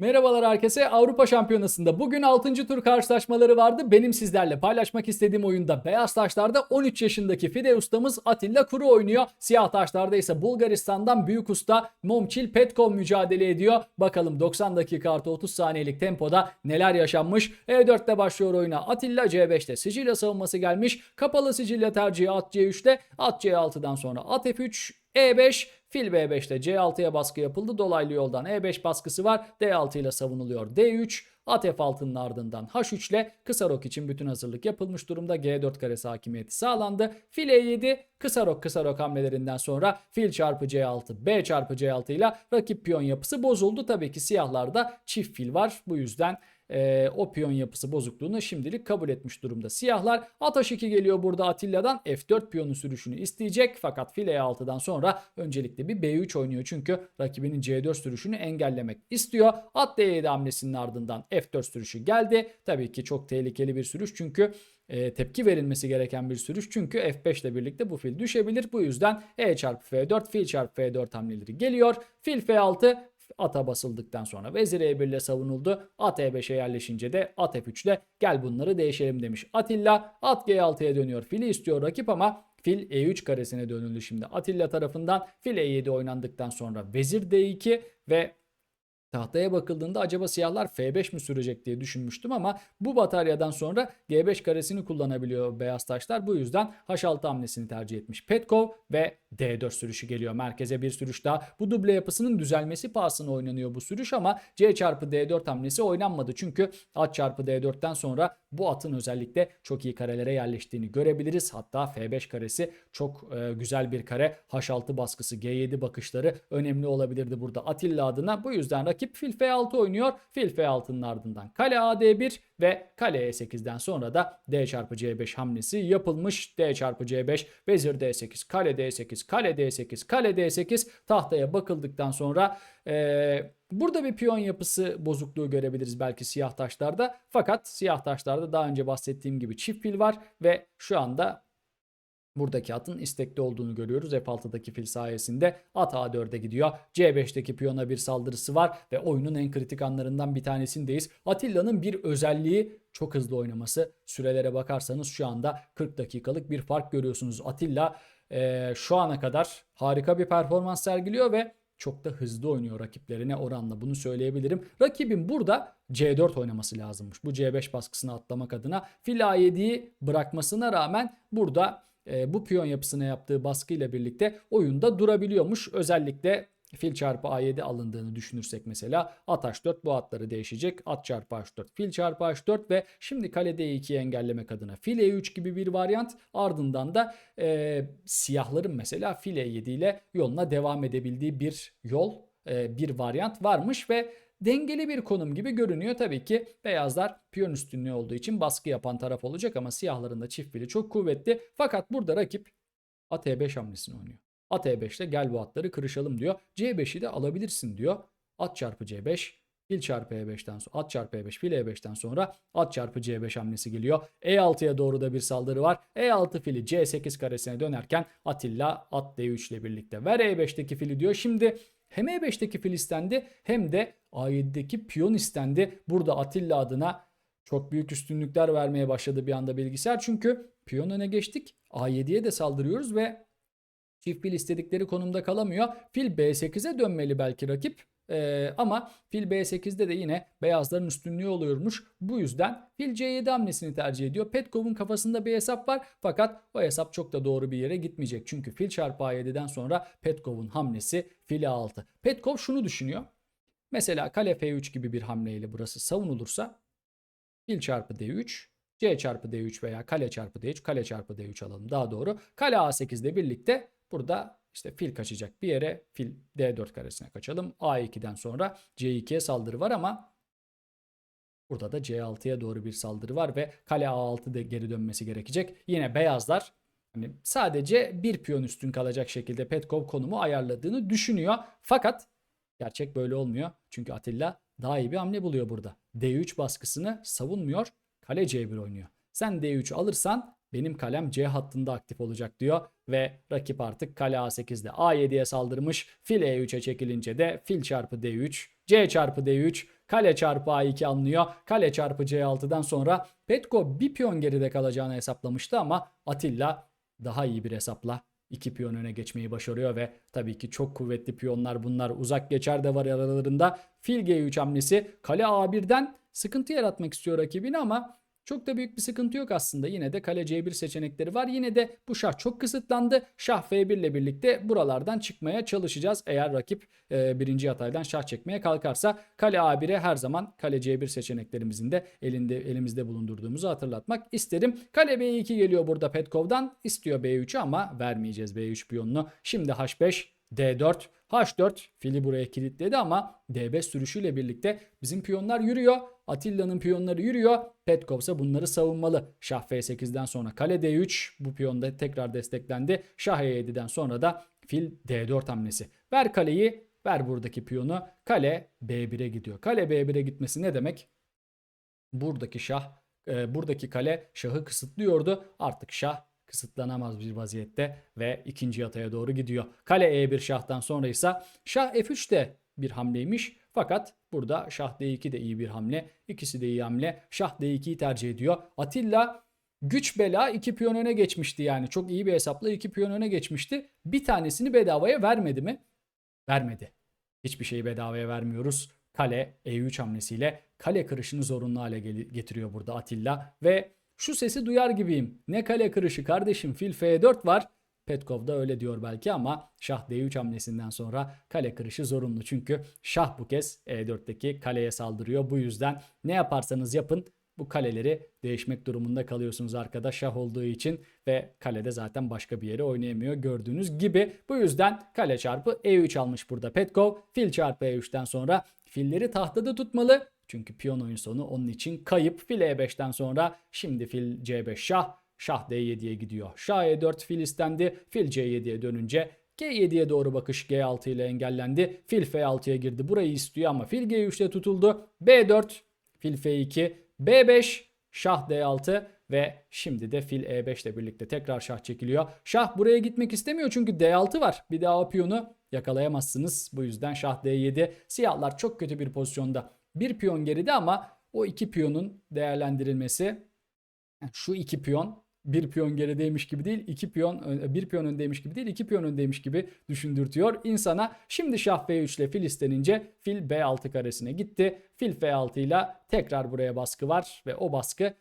Merhabalar herkese. Avrupa Şampiyonası'nda bugün 6. tur karşılaşmaları vardı. Benim sizlerle paylaşmak istediğim oyunda Beyaz Taşlar'da 13 yaşındaki Fide ustamız Atilla Kuru oynuyor. Siyah Taşlar'da ise Bulgaristan'dan büyük usta Momçil Petkov mücadele ediyor. Bakalım 90 dakika artı 30 saniyelik tempoda neler yaşanmış. E4'te başlıyor oyuna. Atilla C5'te Sicilya savunması gelmiş. Kapalı Sicilya tercihi at C3'te. At C6'dan sonra at F3, E5, Fil B5'te C6'ya baskı yapıldı. Dolaylı yoldan E5 baskısı var. D6 ile savunuluyor. D3, at F6'nın ardından H3 ile kısa rok için bütün hazırlık yapılmış durumda. G4 karesi hakimiyeti sağlandı. Fil E7, kısa rok kısa rok hamlelerinden sonra fil çarpı C6, B çarpı C6 ile rakip piyon yapısı bozuldu. Tabii ki siyahlarda çift fil var. Bu yüzden e, o piyon yapısı bozukluğunu şimdilik kabul etmiş durumda. Siyahlar at H2 geliyor burada Atilla'dan F4 piyonu sürüşünü isteyecek fakat file E6'dan sonra öncelikle bir B3 oynuyor çünkü rakibinin C4 sürüşünü engellemek istiyor. At D7 hamlesinin ardından F4 sürüşü geldi. Tabii ki çok tehlikeli bir sürüş çünkü e, tepki verilmesi gereken bir sürüş. Çünkü F5 ile birlikte bu fil düşebilir. Bu yüzden E çarpı F4, fil çarpı F4 hamleleri geliyor. Fil F6, ata basıldıktan sonra vezir E1 ile savunuldu. At E5'e yerleşince de at F3 ile gel bunları değişelim demiş Atilla. At G6'ya dönüyor. Fili istiyor rakip ama fil E3 karesine dönüldü şimdi. Atilla tarafından fil E7 oynandıktan sonra vezir D2 ve Tahtaya bakıldığında acaba siyahlar F5 mi sürecek diye düşünmüştüm ama bu bataryadan sonra G5 karesini kullanabiliyor beyaz taşlar. Bu yüzden H6 hamlesini tercih etmiş Petkov ve D4 sürüşü geliyor. Merkeze bir sürüş daha. Bu duble yapısının düzelmesi pahasına oynanıyor bu sürüş ama C çarpı D4 hamlesi oynanmadı. Çünkü at çarpı D4'ten sonra bu atın özellikle çok iyi karelere yerleştiğini görebiliriz. Hatta F5 karesi çok e, güzel bir kare. H6 baskısı, G7 bakışları önemli olabilirdi burada Atilla adına. Bu yüzden rakip fil F6 oynuyor. Fil F6'nın ardından kale AD1 ve kale E8'den sonra da D çarpı C5 hamlesi yapılmış. D çarpı C5, vezir D8, kale D8, kale D8, kale D8 tahtaya bakıldıktan sonra eee Burada bir piyon yapısı bozukluğu görebiliriz belki siyah taşlarda. Fakat siyah taşlarda daha önce bahsettiğim gibi çift fil var ve şu anda buradaki atın istekli olduğunu görüyoruz. F6'daki fil sayesinde at A4'e gidiyor. C5'teki piyona bir saldırısı var ve oyunun en kritik anlarından bir tanesindeyiz. Atilla'nın bir özelliği çok hızlı oynaması. Sürelere bakarsanız şu anda 40 dakikalık bir fark görüyorsunuz. Atilla eee, şu ana kadar harika bir performans sergiliyor ve çok da hızlı oynuyor rakiplerine oranla bunu söyleyebilirim. Rakibin burada C4 oynaması lazımmış. Bu C5 baskısını atlamak adına fil A7'yi bırakmasına rağmen burada e, bu piyon yapısına yaptığı baskıyla birlikte oyunda durabiliyormuş. Özellikle fil çarpı A7 alındığını düşünürsek mesela at H4 bu atları değişecek. At çarpı H4, fil çarpı H4 ve şimdi kale D2'yi engellemek adına fil E3 gibi bir varyant. Ardından da e, siyahların mesela fil E7 ile yoluna devam edebildiği bir yol, e, bir varyant varmış ve dengeli bir konum gibi görünüyor. Tabii ki beyazlar piyon üstünlüğü olduğu için baskı yapan taraf olacak ama siyahların da çift fili çok kuvvetli. Fakat burada rakip at E5 hamlesini oynuyor. At E5'te gel bu atları kırışalım diyor. C5'i de alabilirsin diyor. At çarpı C5 fil çarpı E5'ten sonra at çarpı E5 fil E5'ten sonra at çarpı C5 hamlesi geliyor. E6'ya doğru da bir saldırı var. E6 fili C8 karesine dönerken Atilla at D3 ile birlikte ver E5'teki fili diyor. Şimdi hem E5'teki fil istendi hem de A7'deki piyon istendi. Burada Atilla adına çok büyük üstünlükler vermeye başladı bir anda bilgisayar. Çünkü piyon öne geçtik. A7'ye de saldırıyoruz ve çift fil istedikleri konumda kalamıyor. Fil B8'e dönmeli belki rakip. Ee, ama fil B8'de de yine beyazların üstünlüğü oluyormuş. Bu yüzden fil C7 hamlesini tercih ediyor. Petkov'un kafasında bir hesap var fakat o hesap çok da doğru bir yere gitmeyecek. Çünkü fil çarpı A7'den sonra Petkov'un hamlesi fil A6. Petkov şunu düşünüyor. Mesela kale F3 gibi bir hamleyle burası savunulursa fil çarpı D3 C çarpı D3 veya kale çarpı D3 kale çarpı D3 alalım daha doğru. Kale A8 ile birlikte burada işte fil kaçacak bir yere fil D4 karesine kaçalım. A2'den sonra C2'ye saldırı var ama burada da C6'ya doğru bir saldırı var ve kale A6'da geri dönmesi gerekecek. Yine beyazlar hani sadece bir piyon üstün kalacak şekilde Petkov konumu ayarladığını düşünüyor. Fakat gerçek böyle olmuyor. Çünkü Atilla daha iyi bir hamle buluyor burada. D3 baskısını savunmuyor. Kale C1 oynuyor. Sen D3 alırsan benim kalem C hattında aktif olacak diyor ve rakip artık kale A8'de A7'ye saldırmış. Fil E3'e çekilince de fil çarpı D3, C çarpı D3, Kale çarpı A2 alınıyor. Kale çarpı C6'dan sonra Petko bir piyon geride kalacağını hesaplamıştı ama Atilla daha iyi bir hesapla iki piyon öne geçmeyi başarıyor ve tabii ki çok kuvvetli piyonlar bunlar. Uzak geçer de var aralarında. Fil G3 hamlesi kale A1'den sıkıntı yaratmak istiyor rakibini ama çok da büyük bir sıkıntı yok aslında. Yine de kale C1 seçenekleri var. Yine de bu şah çok kısıtlandı. Şah F1 ile birlikte buralardan çıkmaya çalışacağız. Eğer rakip e, birinci yataydan şah çekmeye kalkarsa kale A1'e her zaman kale C1 seçeneklerimizin de elinde elimizde bulundurduğumuzu hatırlatmak isterim. Kale B2 geliyor burada Petkov'dan. İstiyor B3'ü ama vermeyeceğiz B3 piyonunu. Şimdi H5 D4 H4 fili buraya kilitledi ama D5 sürüşüyle birlikte bizim piyonlar yürüyor. Atilla'nın piyonları yürüyor. Petkov ise bunları savunmalı. Şah F8'den sonra kale D3 bu piyonda tekrar desteklendi. Şah E7'den sonra da fil D4 hamlesi. Ver kaleyi ver buradaki piyonu. Kale B1'e gidiyor. Kale B1'e gitmesi ne demek? Buradaki şah e, buradaki kale şahı kısıtlıyordu. Artık şah kısıtlanamaz bir vaziyette ve ikinci yataya doğru gidiyor. Kale E1 şahtan sonra ise şah F3 de bir hamleymiş. Fakat burada şah D2 de iyi bir hamle. İkisi de iyi hamle. Şah D2'yi tercih ediyor. Atilla güç bela iki piyon öne geçmişti yani. Çok iyi bir hesapla iki piyon öne geçmişti. Bir tanesini bedavaya vermedi mi? Vermedi. Hiçbir şeyi bedavaya vermiyoruz. Kale E3 hamlesiyle kale kırışını zorunlu hale getiriyor burada Atilla ve şu sesi duyar gibiyim. Ne kale kırışı kardeşim fil F4 var. Petkov da öyle diyor belki ama şah D3 hamlesinden sonra kale kırışı zorunlu. Çünkü şah bu kez E4'teki kaleye saldırıyor. Bu yüzden ne yaparsanız yapın bu kaleleri değişmek durumunda kalıyorsunuz arkada şah olduğu için ve kalede zaten başka bir yere oynayamıyor gördüğünüz gibi. Bu yüzden kale çarpı E3 almış burada Petkov. Fil çarpı E3'ten sonra filleri tahtada tutmalı. Çünkü piyon oyun sonu onun için kayıp. Fil E5'ten sonra şimdi fil C5 şah. Şah D7'ye gidiyor. Şah E4 fil istendi. Fil C7'ye dönünce G7'ye doğru bakış G6 ile engellendi. Fil F6'ya girdi. Burayı istiyor ama fil G3'te tutuldu. B4, fil F2, B5, şah D6 ve şimdi de fil E5 ile birlikte tekrar şah çekiliyor. Şah buraya gitmek istemiyor çünkü D6 var. Bir daha o piyonu yakalayamazsınız. Bu yüzden şah D7. Siyahlar çok kötü bir pozisyonda. Bir piyon geride ama o iki piyonun değerlendirilmesi şu iki piyon bir piyon gerideymiş gibi değil, iki piyon bir piyon öndeymiş gibi değil, iki piyon öndeymiş gibi düşündürtüyor insana. Şimdi şah f3 ile fil istenince fil b6 karesine gitti. Fil f6 ile tekrar buraya baskı var ve o baskı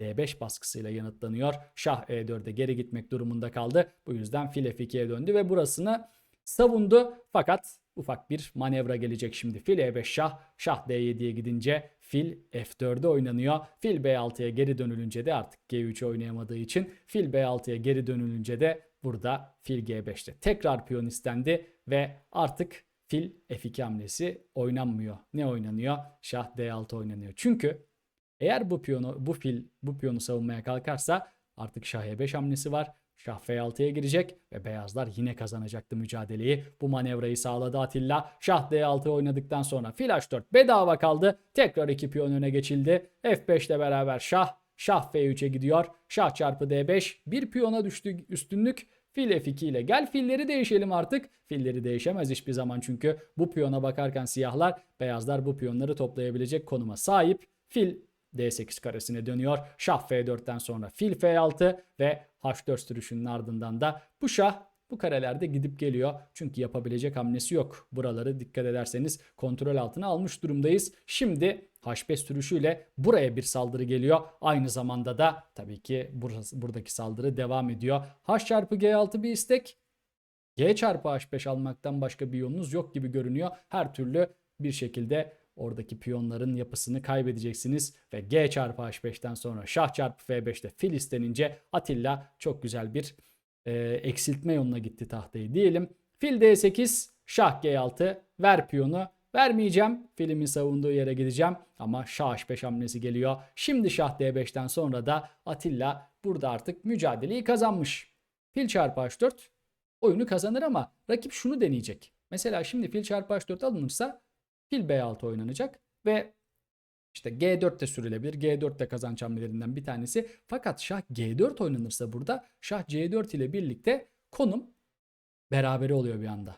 D5 baskısıyla yanıtlanıyor. Şah E4'e geri gitmek durumunda kaldı. Bu yüzden fil F2'ye döndü ve burasını savundu. Fakat ufak bir manevra gelecek şimdi. Fil E5 şah, şah D7'ye gidince fil F4'e oynanıyor. Fil B6'ya geri dönülünce de artık G3 oynayamadığı için fil B6'ya geri dönülünce de burada fil G5'te tekrar piyon istendi ve artık fil F2 hamlesi oynanmıyor. Ne oynanıyor? Şah D6 oynanıyor. Çünkü eğer bu piyonu bu fil bu piyonu savunmaya kalkarsa artık şah E5 hamlesi var. Şah F6'ya girecek ve beyazlar yine kazanacaktı mücadeleyi. Bu manevrayı sağladı Atilla. Şah D6 oynadıktan sonra fil H4 bedava kaldı. Tekrar iki piyon öne geçildi. F5 ile beraber şah. Şah F3'e gidiyor. Şah çarpı D5. Bir piyona düştü üstünlük. Fil F2 ile gel filleri değişelim artık. Filleri değişemez hiçbir zaman çünkü bu piyona bakarken siyahlar beyazlar bu piyonları toplayabilecek konuma sahip. Fil D8 karesine dönüyor. Şah F4'ten sonra fil F6 ve H4 sürüşünün ardından da bu şah bu karelerde gidip geliyor. Çünkü yapabilecek hamlesi yok. Buraları dikkat ederseniz kontrol altına almış durumdayız. Şimdi H5 sürüşüyle buraya bir saldırı geliyor. Aynı zamanda da tabii ki burası, buradaki saldırı devam ediyor. H çarpı G6 bir istek. G çarpı H5 almaktan başka bir yolunuz yok gibi görünüyor. Her türlü bir şekilde Oradaki piyonların yapısını kaybedeceksiniz ve G çarpı H5'ten sonra şah çarpı F5'te fil istenince Atilla çok güzel bir e, eksiltme yoluna gitti tahtayı diyelim. Fil D8, şah G6, ver piyonu. Vermeyeceğim. Filimin savunduğu yere gideceğim. Ama şah H5 hamlesi geliyor. Şimdi şah D5'ten sonra da Atilla burada artık mücadeleyi kazanmış. Fil çarpı H4 oyunu kazanır ama rakip şunu deneyecek. Mesela şimdi fil çarpı H4 alınırsa Fil B6 oynanacak ve işte G4 de sürülebilir. G4 de kazanç hamlelerinden bir tanesi. Fakat şah G4 oynanırsa burada şah C4 ile birlikte konum berabere oluyor bir anda.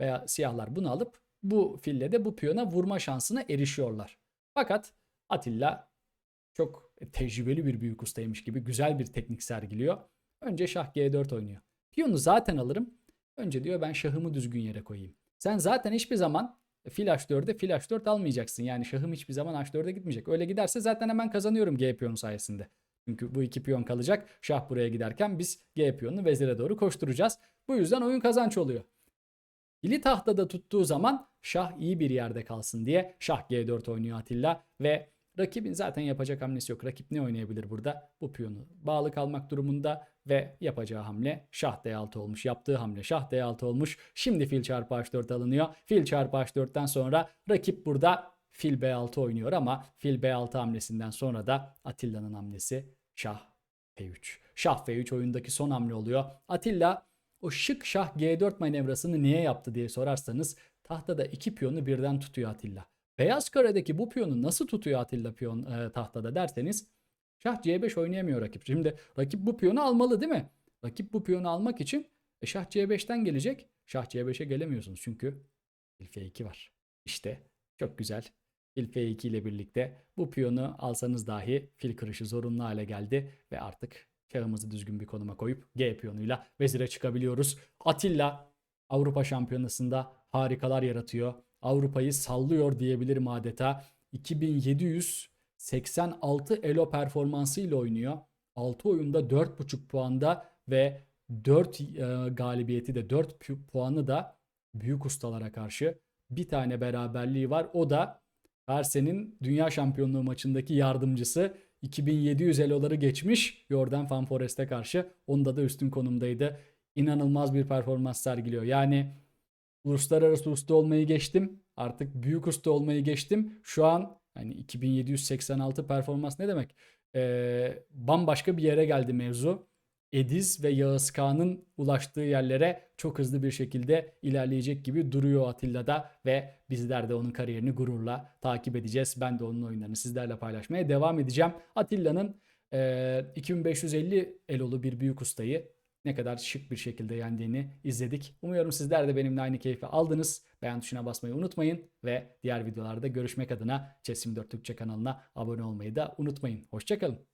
Veya siyahlar bunu alıp bu fille de bu piyona vurma şansına erişiyorlar. Fakat Atilla çok tecrübeli bir büyük ustaymış gibi güzel bir teknik sergiliyor. Önce şah G4 oynuyor. Piyonu zaten alırım. Önce diyor ben şahımı düzgün yere koyayım. Sen zaten hiçbir zaman fil H4'e fil H4 almayacaksın. Yani şahım hiçbir zaman H4'e gitmeyecek. Öyle giderse zaten hemen kazanıyorum G piyonu sayesinde. Çünkü bu iki piyon kalacak. Şah buraya giderken biz G piyonunu vezire doğru koşturacağız. Bu yüzden oyun kazanç oluyor. Fili tahtada tuttuğu zaman şah iyi bir yerde kalsın diye şah G4 oynuyor Atilla ve rakibin zaten yapacak hamlesi yok. Rakip ne oynayabilir burada? Bu piyonu bağlı kalmak durumunda ve yapacağı hamle şah D6 olmuş. Yaptığı hamle şah D6 olmuş. Şimdi fil çarpı H4 alınıyor. Fil çarpı H4'ten sonra rakip burada fil B6 oynuyor ama fil B6 hamlesinden sonra da Atilla'nın hamlesi şah F3. Şah F3 oyundaki son hamle oluyor. Atilla o şık şah G4 manevrasını niye yaptı diye sorarsanız tahtada iki piyonu birden tutuyor Atilla. Beyaz karedeki bu piyonu nasıl tutuyor Atilla piyon e, tahtada derseniz şah C5 oynayamıyor rakip. Şimdi rakip bu piyonu almalı değil mi? Rakip bu piyonu almak için e, şah C5'ten gelecek. Şah C5'e gelemiyorsunuz çünkü fil F2 var. İşte çok güzel. Fil F2 ile birlikte bu piyonu alsanız dahi fil kırışı zorunlu hale geldi ve artık şahımızı düzgün bir konuma koyup G piyonuyla vezire çıkabiliyoruz. Atilla Avrupa Şampiyonası'nda harikalar yaratıyor. Avrupa'yı sallıyor diyebilirim adeta. 2786 elo performansıyla oynuyor. 6 oyunda 4.5 puanda ve 4 e, galibiyeti de 4 pu- puanı da büyük ustalara karşı. Bir tane beraberliği var. O da Ersen'in dünya şampiyonluğu maçındaki yardımcısı 2700 eloları geçmiş Jordan Van Forest'e karşı. Onda da üstün konumdaydı. İnanılmaz bir performans sergiliyor. Yani uluslararası usta olmayı geçtim. Artık büyük usta olmayı geçtim. Şu an hani 2786 performans ne demek? Ee, bambaşka bir yere geldi mevzu. Ediz ve Yağız Kağan'ın ulaştığı yerlere çok hızlı bir şekilde ilerleyecek gibi duruyor Atilla'da ve bizler de onun kariyerini gururla takip edeceğiz. Ben de onun oyunlarını sizlerle paylaşmaya devam edeceğim. Atilla'nın e, 2550 elolu bir büyük ustayı ne kadar şık bir şekilde yendiğini izledik. Umuyorum sizler de benimle aynı keyfi aldınız. Beğen tuşuna basmayı unutmayın ve diğer videolarda görüşmek adına Chess 24 Türkçe kanalına abone olmayı da unutmayın. Hoşçakalın.